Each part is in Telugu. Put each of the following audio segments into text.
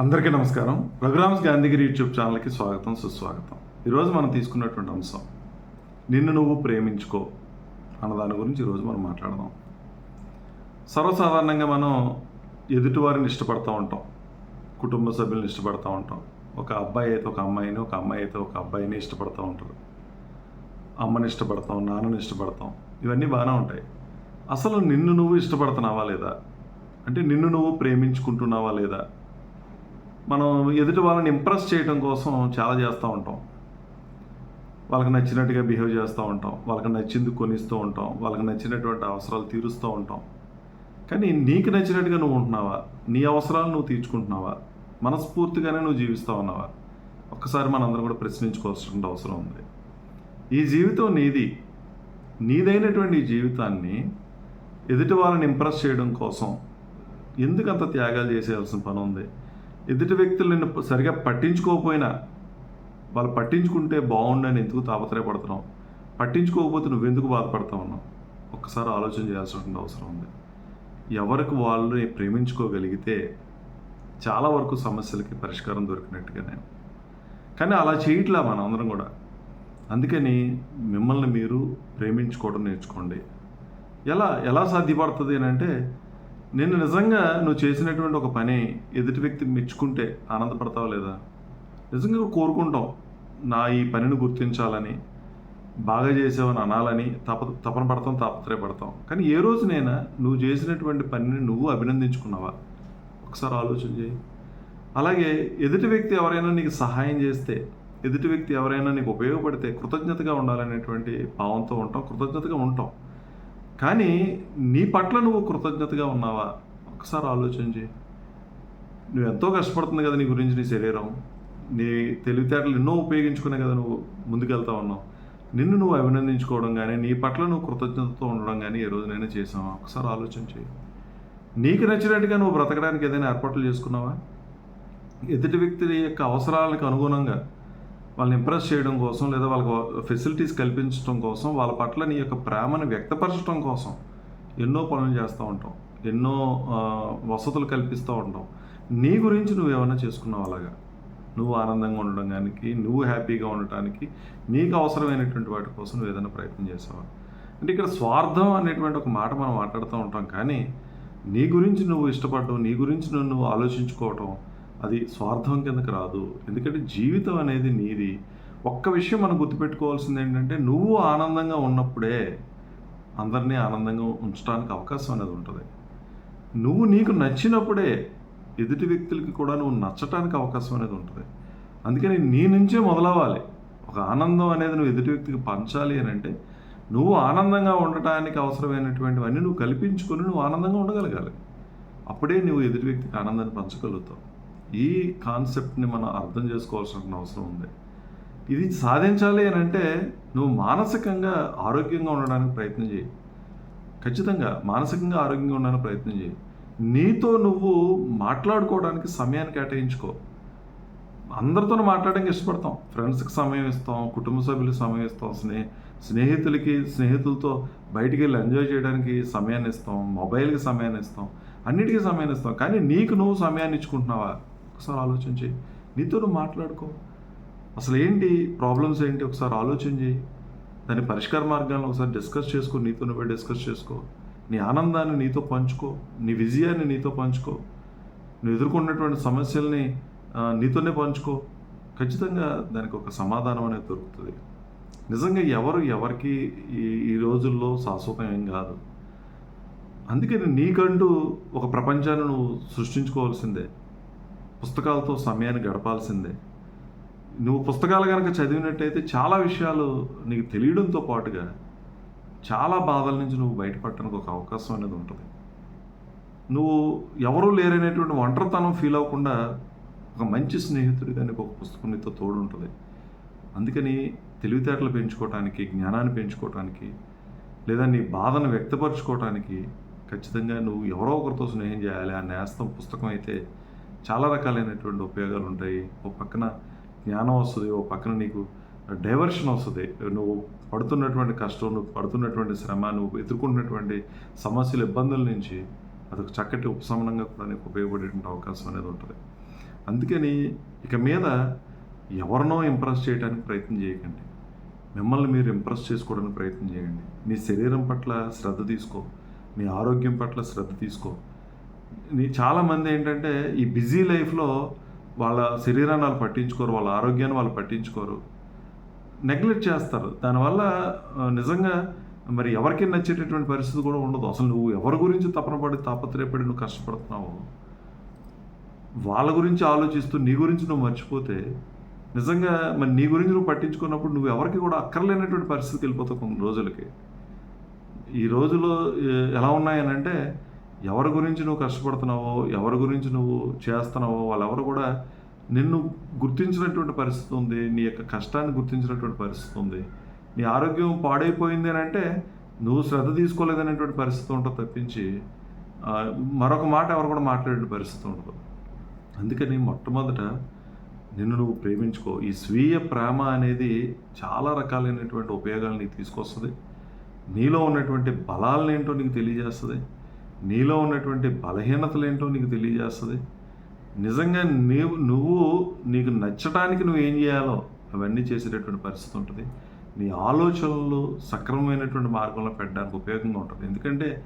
అందరికీ నమస్కారం. రఘురామ్స్ గాంధీగిరి యూట్యూబ్ ఛానల్కి స్వాగతం సుస్వాగతం. ఈరోజు మనం తీసుకున్నటువంటి అంశం నిన్ను నువ్వు ప్రేమించుకో అన్న దాని గురించి ఈరోజు మనం మాట్లాడదాం. సర్వసాధారణంగా మనం ఎదుటివారిని ఇష్టపడతూ ఉంటాం. కుటుంబ సభ్యులను ఇష్టపడతూ ఉంటాం. ఒక అబ్బాయి అయితే ఒక అమ్మాయిని ఒక అమ్మాయి అయితే ఒక అబ్బాయిని ఇష్టపడతూ ఉంటారు. అమ్మని ఇష్టపడతాం నాన్నని ఇష్టపడతాం. ఇవన్నీ బాగానే ఉంటాయి. అసలు నిన్ను నువ్వు ఇష్టపడుతున్నావా లేదా? అంటే నిన్ను నువ్వు ప్రేమించుకుంటున్నావా లేదా? మనం ఎదుటి వాళ్ళని ఇంప్రెస్ చేయడం కోసం చాలా చేస్తూ ఉంటాం. వాళ్ళకి నచ్చినట్టుగా బిహేవ్ చేస్తూ ఉంటాం. వాళ్ళకి నచ్చింది కొనిస్తూ ఉంటాం. వాళ్ళకి నచ్చినటువంటి అవసరాలు తీరుస్తూ ఉంటాం. కానీ నీకు నచ్చినట్టుగా నువ్వు ఉంటున్నావా? నీ అవసరాలు నువ్వు తీర్చుకుంటున్నావా? మనస్ఫూర్తిగానే నువ్వు జీవిస్తూ ఉన్నావా? ఒక్కసారి మనందరం కూడా ప్రశ్నించుకోవాల్సిన అవసరం ఉంది. ఈ జీవితం నీది. నీదైనటువంటి ఈ జీవితాన్ని ఎదుటి వాళ్ళని ఇంప్రెస్ చేయడం కోసం ఎందుకంత త్యాగాలు చేసేయాల్సిన పని ఉంది? ఎదుటి వ్యక్తులు నిన్ను సరిగా పట్టించుకోకపోయినా వాళ్ళు పట్టించుకుంటే బాగుండని ఎందుకు తాపత్రయపడుతున్నావు? పట్టించుకోకపోతే నువ్వెందుకు బాధపడతా ఉన్నావు ఒక్కసారి ఆలోచన చేయాల్సినటువంటి అవసరం ఉంది. ఎవరికి వాళ్ళని ప్రేమించుకోగలిగితే చాలా వరకు సమస్యలకి పరిష్కారం దొరికినట్టుగానే. కానీ అలా చేయట్లా మనం అందరం కూడా. అందుకని మిమ్మల్ని మీరు ప్రేమించుకోవడం నేర్చుకోండి. ఎలా ఎలా సాధ్యపడుతుంది అని అంటే నేను నిజంగా నువ్వు చేసినటువంటి ఒక పని ఎదుటి వ్యక్తి మెచ్చుకుంటే ఆనందపడతావు లేదా? నిజంగా కోరుకుంటాం నా ఈ పనిని గుర్తించాలని బాగా చేసావని అనాలని తప తపన పడతాం తాపత్రయపడతాం. కానీ ఏ రోజునైనా నువ్వు చేసినటువంటి పనిని నువ్వు అభినందించుకున్నావా? ఒకసారి ఆలోచన చేయి. అలాగే ఎదుటి వ్యక్తి ఎవరైనా నీకు సహాయం చేస్తే ఎదుటి వ్యక్తి ఎవరైనా నీకు ఉపయోగపడితే కృతజ్ఞతగా ఉండాలనేటువంటి భావంతో ఉంటాం కృతజ్ఞతగా ఉంటాం. కానీ నీ పట్ల నువ్వు కృతజ్ఞతగా ఉన్నావా? ఒకసారి ఆలోచన చేయి. నువ్వు ఎంతో కష్టపడుతుంది కదా నీ గురించి నీ శరీరం. నీ తెలివితేటలు ఎన్నో ఉపయోగించుకునే కదా నువ్వు ముందుకెళ్తా ఉన్నావు. నిన్ను నువ్వు అభినందించుకోవడం కానీ నీ పట్ల నువ్వు కృతజ్ఞతతో ఉండడం కానీ ఏ రోజునైనా చేసావా ఒకసారి ఆలోచన చేయి. నీకు నచ్చినట్టుగా నువ్వు బ్రతకడానికి ఏదైనా ఏర్పాట్లు చేసుకున్నావా? ఎదుటి వ్యక్తి యొక్క అవసరాలకు అనుగుణంగా వాళ్ళని ఇంప్రెస్ చేయడం కోసం లేదా వాళ్ళకి ఫెసిలిటీస్ కల్పించడం కోసం వాళ్ళ పట్ల నీ యొక్క ప్రేమను వ్యక్తపరచడం కోసం ఎన్నో పనులు చేస్తూ ఉంటాం. ఎన్నో వసతులు కల్పిస్తూ ఉంటాం. నీ గురించి నువ్వు ఏమైనా చేసుకున్నావు అలాగా? నువ్వు ఆనందంగా ఉండడానికి నువ్వు హ్యాపీగా ఉండటానికి నీకు అవసరమైనటువంటి వాటి కోసం నువ్వు ఏదైనా ప్రయత్నం చేసావా? అంటే ఇక్కడ స్వార్థం అనేటువంటి ఒక మాట మనం మాట్లాడుతూ ఉంటాం కానీ నీ గురించి నువ్వు ఇష్టపడటం నీ గురించి నువ్వు నువ్వు ఆలోచించుకోవటం అది స్వార్థం కిందకి రాదు. ఎందుకంటే జీవితం అనేది నీది. ఒక్క విషయం మనం గుర్తుపెట్టుకోవాల్సింది ఏంటంటే నువ్వు ఆనందంగా ఉన్నప్పుడే అందరినీ ఆనందంగా ఉంచడానికి అవకాశం అనేది ఉంటుంది. నువ్వు నీకు నచ్చినప్పుడే ఎదుటి వ్యక్తులకి కూడా నువ్వు నచ్చటానికి అవకాశం అనేది ఉంటుంది. అందుకని నీ నుంచే మొదలవ్వాలి. ఒక ఆనందం అనేది నువ్వు ఎదుటి వ్యక్తికి పంచాలి అని అంటే నువ్వు ఆనందంగా ఉండటానికి అవసరమైనటువంటివన్నీ నువ్వు కల్పించుకొని నువ్వు ఆనందంగా ఉండగలగాలి. అప్పుడే నువ్వు ఎదుటి వ్యక్తికి ఆనందాన్ని పంచగలుగుతావు. ఈ కాన్సెప్ట్ని మనం అర్థం చేసుకోవాల్సిన అవసరం ఉంది. ఇది సాధించాలి అని అంటే నువ్వు మానసికంగా ఆరోగ్యంగా ఉండడానికి ప్రయత్నం చేయి. ఖచ్చితంగా మానసికంగా ఆరోగ్యంగా ఉండడానికి ప్రయత్నం చేయి. నీతో నువ్వు మాట్లాడుకోవడానికి సమయాన్ని కేటాయించుకో. అందరితో మాట్లాడడానికి ఇష్టపడతాం. ఫ్రెండ్స్కి సమయం ఇస్తాం కుటుంబ సభ్యులకు సమయం ఇస్తాం స్నేహ స్నేహితులకి స్నేహితులతో బయటికి వెళ్ళి ఎంజాయ్ చేయడానికి సమయాన్ని ఇస్తాం మొబైల్కి సమయాన్ని ఇస్తాం అన్నిటికీ సమయాన్ని ఇస్తాం. కానీ నీకు నువ్వు సమయాన్ని ఇచ్చుకుంటున్నావా? ఒకసారి ఆలోచన చేయి. నీతో నువ్వు మాట్లాడుకో. అసలు ఏంటి? ప్రాబ్లమ్స్ ఏంటి? ఒకసారి ఆలోచన చేయి. దాని పరిష్కార మార్గాలను ఒకసారి డిస్కస్ చేసుకో. నీతో నువ్వే డిస్కస్ చేసుకో. నీ ఆనందాన్ని నీతో పంచుకో. నీ విజయాన్ని నీతో పంచుకో. నువ్వు ఎదుర్కొన్నటువంటి సమస్యల్ని నీతోనే పంచుకో. ఖచ్చితంగా దానికి ఒక సమాధానం అనేది దొరుకుతుంది. నిజంగా ఎవరు ఎవరికి ఈ ఈ రోజుల్లో శాశ్వతం ఏం కాదు. అందుకని నీకంటూ ఒక ప్రపంచాన్ని నువ్వు సృష్టించుకోవాల్సిందే. పుస్తకాలతో సమయాన్ని గడపాల్సిందే. నువ్వు పుస్తకాలు కనుక చదివినట్టయితే చాలా విషయాలు నీకు తెలియడంతో పాటుగా చాలా బాధల నుంచి నువ్వు బయటపడటానికి ఒక అవకాశం అనేది ఉంటుంది. నువ్వు ఎవరూ లేరనేటువంటి ఒంటరితనం ఫీల్ అవ్వకుండా ఒక మంచి స్నేహితుడిగా నీకు ఒక పుస్తకం నీతో తోడు ఉంటుంది అందుకని తెలివితేటలు పెంచుకోవటానికి జ్ఞానాన్ని పెంచుకోవటానికి లేదా నీ బాధను వ్యక్తపరచుకోవటానికి ఖచ్చితంగా నువ్వు ఎవరో ఒకరితో స్నేహం చేయాలి ఆ నేస్తం పుస్తకం అయితే చాలా రకాలైనటువంటి ఉపయోగాలు ఉంటాయి ఓ పక్కన జ్ఞానం వస్తుంది ఓ పక్కన నీకు డైవర్షన్ వస్తుంది. నువ్వు పడుతున్నటువంటి కష్టం నువ్వు పడుతున్నటువంటి శ్రమ నువ్వు ఎదుర్కొన్నటువంటి సమస్యల ఇబ్బందుల నుంచి అదొక చక్కటి ఉపశమనంగా కూడా నీకు ఉపయోగపడేటువంటి అవకాశం అనేది ఉంటుంది. అందుకని ఇక మీద ఎవరినో ఇంప్రెస్ చేయడానికి ప్రయత్నం చేయకండి. మిమ్మల్ని మీరు ఇంప్రెస్ చేసుకోవడానికి ప్రయత్నం చేయండి. నీ శరీరం పట్ల శ్రద్ధ తీసుకో. నీ ఆరోగ్యం పట్ల శ్రద్ధ తీసుకో. చాలామంది ఏంటంటే ఈ బిజీ లైఫ్లో వాళ్ళ శరీరాన్ని వాళ్ళు పట్టించుకోరు వాళ్ళ ఆరోగ్యాన్ని వాళ్ళు పట్టించుకోరు. నెగ్లెక్ట్ చేస్తారు. దానివల్ల నిజంగా మరి ఎవరికి నచ్చేటటువంటి పరిస్థితి కూడా ఉండదు. అసలు నువ్వు ఎవరి గురించి తపన పడి తాపత్రయపడి నువ్వు కష్టపడుతున్నావు? వాళ్ళ గురించి ఆలోచిస్తూ నీ గురించి నువ్వు మర్చిపోతే నిజంగా మరి నీ గురించి నువ్వు పట్టించుకున్నప్పుడు నువ్వు ఎవరికి కూడా అక్కర్లేనటువంటి పరిస్థితికి వెళ్ళిపోతావు కొన్ని రోజులకి. ఈ రోజులో ఎలా ఉన్నాయనంటే ఎవరి గురించి నువ్వు కష్టపడుతున్నావో ఎవరి గురించి నువ్వు చేస్తున్నావో వాళ్ళెవరు కూడా నిన్ను గుర్తించినటువంటి పరిస్థితి ఉంది నీ యొక్క కష్టాన్ని గుర్తించినటువంటి పరిస్థితి ఉంది. నీ ఆరోగ్యం పాడైపోయింది అని అంటే నువ్వు శ్రద్ధ తీసుకోలేదనేటువంటి పరిస్థితి ఉంటుంది తప్పించి మరొక మాట ఎవరు కూడా మాట్లాడే పరిస్థితి ఉండదు. అందుకని మొట్టమొదట నిన్ను నువ్వు ప్రేమించుకో. ఈ స్వీయ ప్రేమ అనేది చాలా రకాలైనటువంటి ఉపయోగాలు నీకు తీసుకొస్తుంది. నీలో ఉన్నటువంటి బలాలను ఏంటో నీకు తెలియజేస్తుంది. నీలో ఉన్నటువంటి బలహీనతలు ఏంటో నీకు తెలియజేస్తుంది. నిజంగా నీవు నువ్వు నీకు నచ్చటానికి నువ్వు ఏం చేయాలో అవన్నీ చేసేటటువంటి పరిస్థితి ఉంటుంది. నీ ఆలోచనలు సక్రమమైనటువంటి మార్గంలో పెట్టడానికి ఉపయోగంగా ఉంటుంది. ఎందుకంటే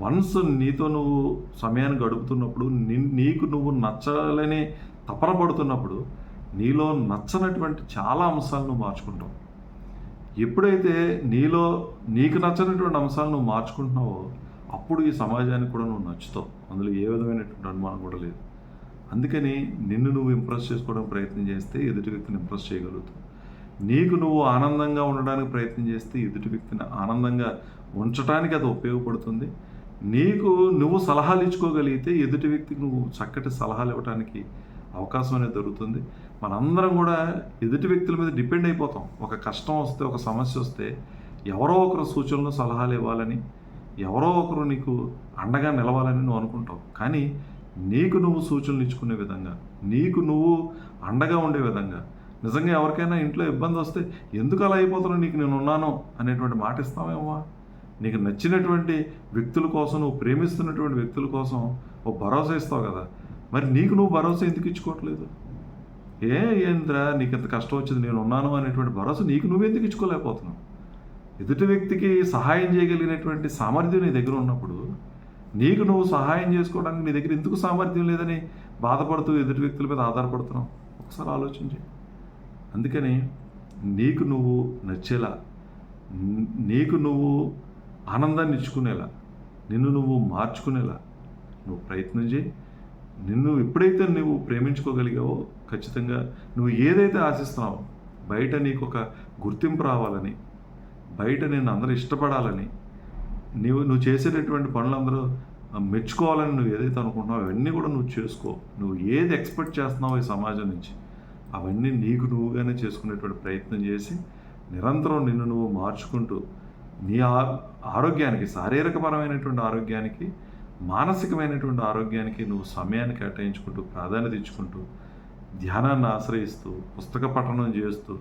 వన్స్ నీతో నువ్వు సమయాన్ని గడుపుతున్నప్పుడు నీకు నువ్వు నచ్చాలని తపన పడుతున్నప్పుడు నీలో నచ్చనటువంటి చాలా అంశాలను మార్చుకుంటావు. ఎప్పుడైతే నీలో నీకు నచ్చనటువంటి అంశాలు నువ్వు మార్చుకుంటున్నావో అప్పుడు ఈ సమాజానికి కూడా నువ్వు నచ్చుతావు. అందులో ఏ విధమైనటువంటి అనుమానం కూడా లేదు. అందుకని నిన్ను నువ్వు ఇంప్రెస్ చేసుకోవడానికి ప్రయత్నం చేస్తే ఎదుటి వ్యక్తిని ఇంప్రెస్ చేయగలుగుతావు. నీకు నువ్వు ఆనందంగా ఉండడానికి ప్రయత్నం చేస్తే ఎదుటి వ్యక్తిని ఆనందంగా ఉంచడానికి అది ఉపయోగపడుతుంది. నీకు నువ్వు సలహాలు ఇచ్చుకోగలిగితే ఎదుటి వ్యక్తికి నువ్వు చక్కటి సలహాలు ఇవ్వడానికి అవకాశం అనేది దొరుకుతుంది. మనందరం కూడా ఎదుటి వ్యక్తుల మీద డిపెండ్ అయిపోతాం. ఒక కష్టం వస్తే ఒక సమస్య వస్తే ఎవరో ఒకరు సూచనలు సలహాలు ఇవ్వాలని ఎవరో ఒకరు నీకు అండగా నిలవాలని నువ్వు అనుకుంటావు. కానీ నీకు నువ్వు సూచనలు ఇచ్చుకునే విధంగా నీకు నువ్వు అండగా ఉండే విధంగా నిజంగా ఎవరికైనా ఇంట్లో ఇబ్బంది వస్తే ఎందుకు అలా అయిపోతున్నావు? నీకు నేను ఉన్నాను అనేటువంటి మాట ఇస్తామేమో నీకు నచ్చినటువంటి వ్యక్తుల కోసం నువ్వు ప్రేమిస్తున్నటువంటి వ్యక్తుల కోసం ఓ భరోసా ఇస్తావు కదా. మరి నీకు నువ్వు భరోసా ఎందుకు ఇచ్చుకోవట్లేదు? ఏ ఏంద్రా నీకు ఇంత కష్టం వచ్చింది నేను ఉన్నాను అనేటువంటి భరోసా నీకు నువ్వు ఎందుకు ఇచ్చుకోలేకపోతున్నావు? ఎదుటి వ్యక్తికి సహాయం చేయగలిగినటువంటి సామర్థ్యం నీ దగ్గర ఉన్నప్పుడు నీకు నువ్వు సహాయం చేసుకోవడానికి నీ దగ్గర ఎందుకు సామర్థ్యం లేదని బాధపడుతూ ఎదుటి వ్యక్తుల మీద ఆధారపడుతున్నావు? ఒకసారి ఆలోచించి. అందుకని నీకు నువ్వు నచ్చేలా నీకు నువ్వు ఆనందాన్ని ఇచ్చుకునేలా నిన్ను నువ్వు మార్చుకునేలా నువ్వు ప్రయత్నం చేయి. నిన్ను ఎప్పుడైతే నువ్వు ప్రేమించుకోగలిగావో ఖచ్చితంగా నువ్వు ఏదైతే ఆశిస్తున్నావో బయట నీకు ఒక గుర్తింపు రావాలని బయట నేను అందరూ ఇష్టపడాలని నువ్వు నువ్వు చేసేటటువంటి పనులందరూ మెచ్చుకోవాలని నువ్వు ఏదైతే అనుకుంటున్నావు అవన్నీ కూడా నువ్వు చేసుకో. నువ్వు ఏది ఎక్స్పెక్ట్ చేస్తున్నావు ఈ సమాజం నుంచి అవన్నీ నీకు నువ్వుగానే చేసుకునేటువంటి ప్రయత్నం చేసి నిరంతరం నిన్ను నువ్వు మార్చుకుంటూ నీ ఆరోగ్యానికి శారీరకపరమైనటువంటి ఆరోగ్యానికి మానసికమైనటువంటి ఆరోగ్యానికి నువ్వు సమయాన్ని కేటాయించుకుంటూ ప్రాధాన్యత ఇచ్చుకుంటూ ధ్యానాన్ని ఆశ్రయిస్తూ పుస్తక పఠనం చేస్తూ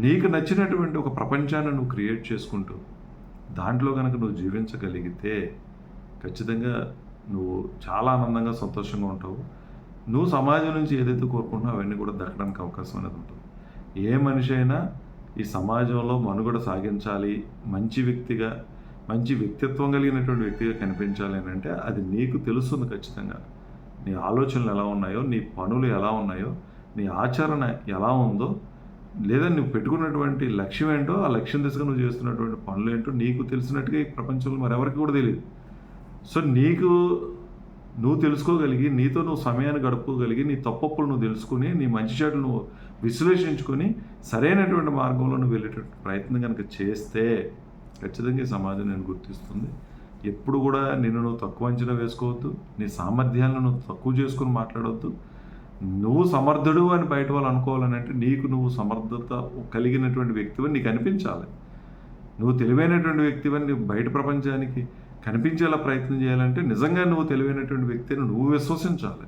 నీకు నచ్చినటువంటి ఒక ప్రపంచాన్ని నువ్వు క్రియేట్ చేసుకుంటూ దాంట్లో కనుక నువ్వు జీవించగలిగితే ఖచ్చితంగా నువ్వు చాలా ఆనందంగా సంతోషంగా ఉంటావు. నువ్వు సమాజం నుంచి ఏదైతే కోరుకుంటున్నావు అవన్నీ కూడా దక్కడానికి అవకాశం అనేది ఉంటుంది. ఏ మనిషి అయినా ఈ సమాజంలో మనుగడ సాగించాలి. మంచి వ్యక్తిగా మంచి వ్యక్తిత్వం కలిగినటువంటి వ్యక్తిగా కనిపించాలి అని అంటే అది నీకు తెలుస్తుంది ఖచ్చితంగా. నీ ఆలోచనలు ఎలా ఉన్నాయో నీ పనులు ఎలా ఉన్నాయో నీ ఆచరణ ఎలా ఉందో లేదా నువ్వు పెట్టుకున్నటువంటి లక్ష్యం ఏంటో ఆ లక్ష్యం దిశగా నువ్వు చేస్తున్నటువంటి పనులు ఏంటో నీకు తెలిసినట్టుగా ఈ ప్రపంచంలో మరెవరికి కూడా తెలియదు. సో నీకు నువ్వు తెలుసుకోగలిగి నీతో నువ్వు సమయాన్ని గడుపుకోగలిగి నీ తప్పప్పులు నువ్వు తెలుసుకుని నీ మంచి చెడులు నువ్వు విశ్లేషించుకొని సరైనటువంటి మార్గంలో నువ్వు వెళ్ళేటటువంటి ప్రయత్నం కనుక చేస్తే ఖచ్చితంగా ఈ సమాజం నేను గుర్తిస్తుంది. ఎప్పుడు కూడా నిన్ను నువ్వు తక్కువ అంచనా వేసుకోవద్దు నీ సామర్థ్యాలను నువ్వు తక్కువ చేసుకుని మాట్లాడవద్దు నువ్వు సమర్థుడు అని బయట వాళ్ళు అనుకోవాలని అంటే నీకు నువ్వు సమర్థత కలిగినటువంటి వ్యక్తివని నీకు అనిపించాలి. నువ్వు తెలివైనటువంటి వ్యక్తివని బయట ప్రపంచానికి కనిపించేలా ప్రయత్నం చేయాలంటే నిజంగా నువ్వు తెలివైనటువంటి వ్యక్తిని నువ్వు విశ్వసించాలి.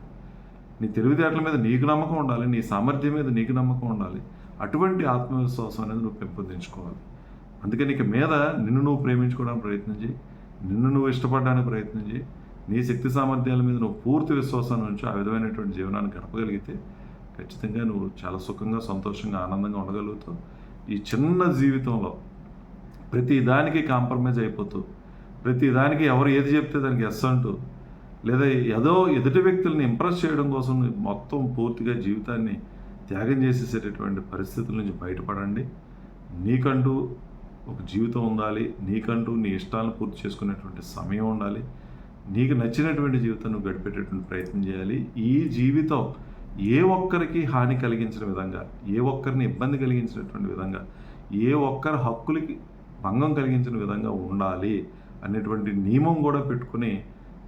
నీ తెలివితేటల మీద నీకు నమ్మకం ఉండాలి నీ సామర్థ్యం మీద నీకు నమ్మకం ఉండాలి. అటువంటి ఆత్మవిశ్వాసం అనేది నువ్వు పెంపొందించుకోవాలి. అందుకని ఇక మీద నిన్ను నువ్వు ప్రేమించుకోవడానికి ప్రయత్నం చేయి నిన్ను నువ్వు ఇష్టపడడానికి ప్రయత్నం చేయి నీ శక్తి సామర్థ్యాల మీద నువ్వు పూర్తి విశ్వాసాన్ని ఉంచి ఆ విధమైనటువంటి జీవనాన్ని గడపగలిగితే ఖచ్చితంగా నువ్వు చాలా సుఖంగా సంతోషంగా ఆనందంగా ఉండగలుగుతావు ఈ చిన్న జీవితంలో ప్రతి దానికి కాంప్రమైజ్ అయిపోతూ ప్రతి దానికి ఎవరు ఏది చెప్తే దానికి ఎస్ అంటూ లేదా ఏదో ఎదుటి వ్యక్తుల్ని ఇంప్రెస్ చేయడం కోసం మొత్తం పూర్తిగా జీవితాన్ని త్యాగం చేసేసేటటువంటి పరిస్థితుల నుంచి బయటపడండి. నీకంటూ ఒక జీవితం ఉండాలి. నీకంటూ నీ ఇష్టాలను పూర్తి చేసుకునేటువంటి సమయం ఉండాలి. నీకు నచ్చినటువంటి జీవితం నువ్వు గడిపేటటువంటి ప్రయత్నం చేయాలి. ఈ జీవితం ఏ ఒక్కరికి హాని కలిగించిన విధంగా ఏ ఒక్కరిని ఇబ్బంది కలిగించినటువంటి విధంగా ఏ ఒక్కరి హక్కులకి భంగం కలిగించిన విధంగా ఉండాలి అనేటువంటి నియమం కూడా పెట్టుకుని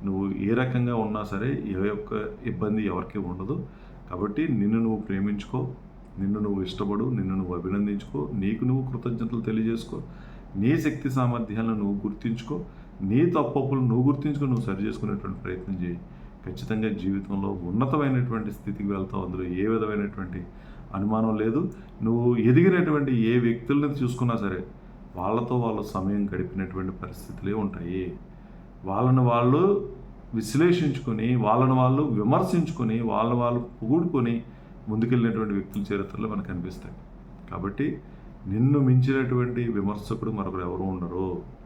నువ్వు ఏ రకంగా ఉన్నా సరే ఏ ఒక్క ఇబ్బంది ఎవరికి ఉండదు. కాబట్టి నిన్ను నువ్వు ప్రేమించుకో నిన్ను నువ్వు ఇష్టపడు నిన్ను నువ్వు అభినందించుకో నీకు నువ్వు కృతజ్ఞతలు తెలియజేసుకో నీ శక్తి సామర్థ్యాలను నువ్వు గుర్తించుకో నీ తప్పప్పులు నువ్వు గుర్తించుకుని నువ్వు సరి చేసుకునేటువంటి ప్రయత్నం చేయి. ఖచ్చితంగా జీవితంలో ఉన్నతమైనటువంటి స్థితికి వెళ్తావు. అందులో ఏ విధమైనటువంటి అనుమానం లేదు. నువ్వు ఎదిగినటువంటి ఏ వ్యక్తులను చూసుకున్నా సరే వాళ్ళతో వాళ్ళ సమయం గడిపినటువంటి పరిస్థితులే ఉంటాయి. వాళ్ళని వాళ్ళు విశ్లేషించుకొని వాళ్ళని వాళ్ళు విమర్శించుకొని వాళ్ళని వాళ్ళు పొగుడుకొని ముందుకెళ్ళినటువంటి వ్యక్తుల చరిత్రలో మనకు కనిపిస్తాయి. కాబట్టి నిన్ను మించినటువంటి విమర్శకుడు మరొకరు ఎవరు ఉండరు.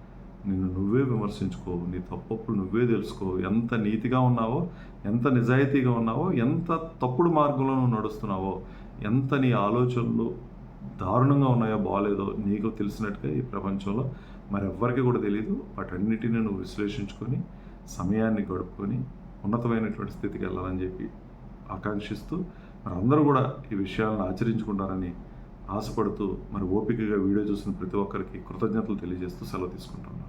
నిన్ను నువ్వు విమర్శించుకో నీ తప్పప్పుడు నువ్వే తెలుసుకో. ఎంత నీతిగా ఉన్నావో ఎంత నిజాయితీగా ఉన్నావో ఎంత తప్పుడు మార్గంలో నువ్వు నడుస్తున్నావో ఎంత నీ ఆలోచనలు దారుణంగా ఉన్నాయో బాగాలేదో నీకు తెలిసినట్టుగా ఈ ప్రపంచంలో మరెవ్వరికి కూడా తెలియదు వాటన్నిటిని నువ్వు విశ్లేషించుకొని సమయాన్ని గడుపుకొని ఉన్నతమైనటువంటి స్థితికి వెళ్ళాలని చెప్పి ఆకాంక్షిస్తూ మరి అందరూ కూడా ఈ విషయాలను ఆచరించుకుంటారని ఆశపడుతూ మరి ఓపికగా వీడియో చూసిన ప్రతి ఒక్కరికి కృతజ్ఞతలు తెలియజేస్తూ సెలవు తీసుకుంటున్నాను.